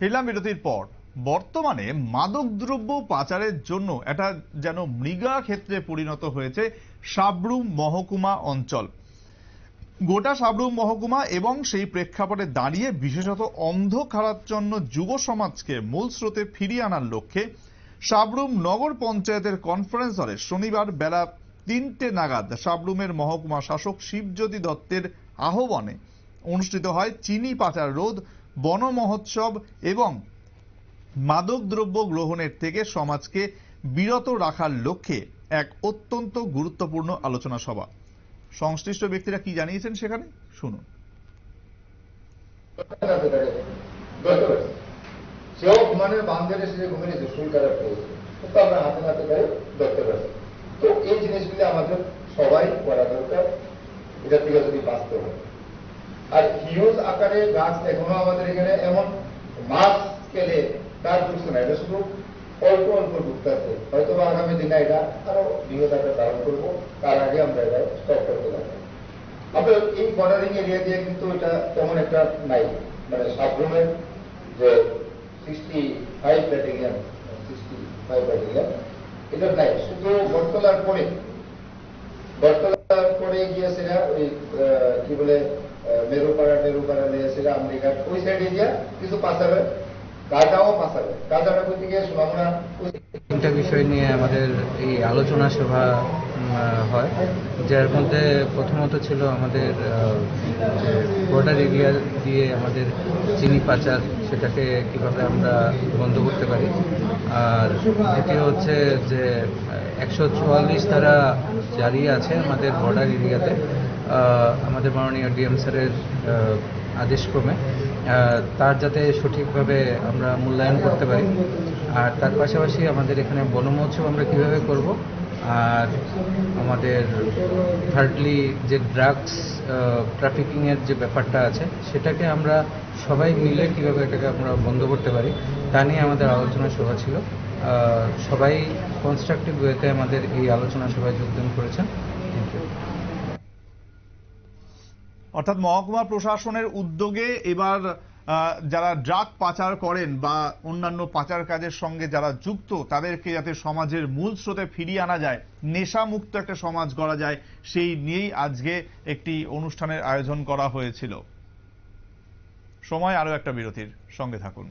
ফিরলাম বিরতির পর। বর্তমানে মাদকদ্রব্য পাচারের জন্য এটা যেন মৃগা ক্ষেত্রে পরিণত হয়েছে সাবরুম মহকুমা অঞ্চল। গোটা সাবরুম মহকুমা এবং সেই প্রেক্ষাপটে দাঁড়িয়ে বিশেষত অন্ধকারাচ্ছন্ন যুব সমাজকে মূল স্রোতে ফিরিয়ে আনার লক্ষ্যে সাবরুম নগর পঞ্চায়েতের কনফারেন্স হলে শনিবার বেলা তিনটে নাগাদ সাবরুমের মহকুমা শাসক শিবজ্যোতি দত্তের আহ্বানে অনুষ্ঠিত হয় চিনি পাচার রোধ বন মহোৎসব এবং মাদকদ্রব্য গ্রহণের থেকে সমাজকে বিরত রাখার লক্ষ্যে এক অত্যন্ত গুরুত্বপূর্ণ আলোচনা সভা। সংশ্লিষ্ট ব্যক্তিরা কি জানিয়েছেন সেখানে? শুনুন। এই জিনিসগুলি আমাদের সবাই করা দরকার। এটা থেকে যদি বাঁচতে হয়। আর হিউজ আকারে গাছ এখনও আমাদের এখানে এমন মাছ স্কেলে তার ঢুকছে না এটা শুধু অল্প অল্প ঢুকতেছে হয়তো বা আগামী দিনে এটা আরও বৃহৎ আকার ধারণ করব, তার আগে আমরা এটা স্টপ করতে পারব আপনার এই বর্ডারিং এরিয়া দিয়ে কিন্তু এটা তেমন একটা নাই। মানে সাবরুমের যে sixty five battalion sixty five battalion এটা নাই। শুধু বটতলার পরে, বটতলার পরে ওই কি বলে মেরুপাড়া টেরুপাড়া নিয়ে সেটা আমেরিকার ওই সাইডে গিয়া কিছু পাশাবে গাজাও পাঁচাবে গাজাটা করতে গিয়ে শুনলাম না বিষয় নিয়ে আমাদের এই আলোচনা সভা হয়। যার মধ্যে প্রথমত ছিল আমাদের বর্ডার এরিয়া দিয়ে আমাদের চিনি পাচার সেটাকে কীভাবে আমরা বন্ধ করতে পারি। আর দ্বিতীয় হচ্ছে যে একশো চুয়াল্লিশ তারা জারি আছে আমাদের বর্ডার এরিয়াতে আমাদের মাননীয় ডিএম স্যারের আদেশক্রমে। তার যাতে সঠিকভাবে আমরা মূল্যায়ন করতে পারি। আর তার পাশাপাশি আমাদের এখানে বনমহোৎসব আমরা কীভাবে করব আর আমাদের থার্ডলি যে ড্রাগস ট্রাফিকিংয়ের যে ব্যাপারটা আছে, সেটাকে আমরা সবাই মিলে কীভাবে এটাকে আমরা বন্ধ করতে পারি, তা নিয়ে আমাদের আলোচনা সভা ছিল। সবাই কনস্ট্রাকটিভ ওয়েতে আমাদের এই আলোচনা সভায় যোগদান করেছেন। অর্থাৎ মহকুমা প্রশাসনের উদ্যোগে এবার যারা ড্রাগ পাচার করেন বা অন্যান্য পাচার কাজের সঙ্গে যারা যুক্ত, তাদেরকে যাতে সমাজের মূল স্রোতে ফিরিয়ে আনা যায়, নেশামুক্ত একটা সমাজ গড়া যায়, সেই নিয়েই আজকে একটি অনুষ্ঠানের আয়োজন করা হয়েছিল। সময় আরও একটা বিরতির সঙ্গে থাকুন।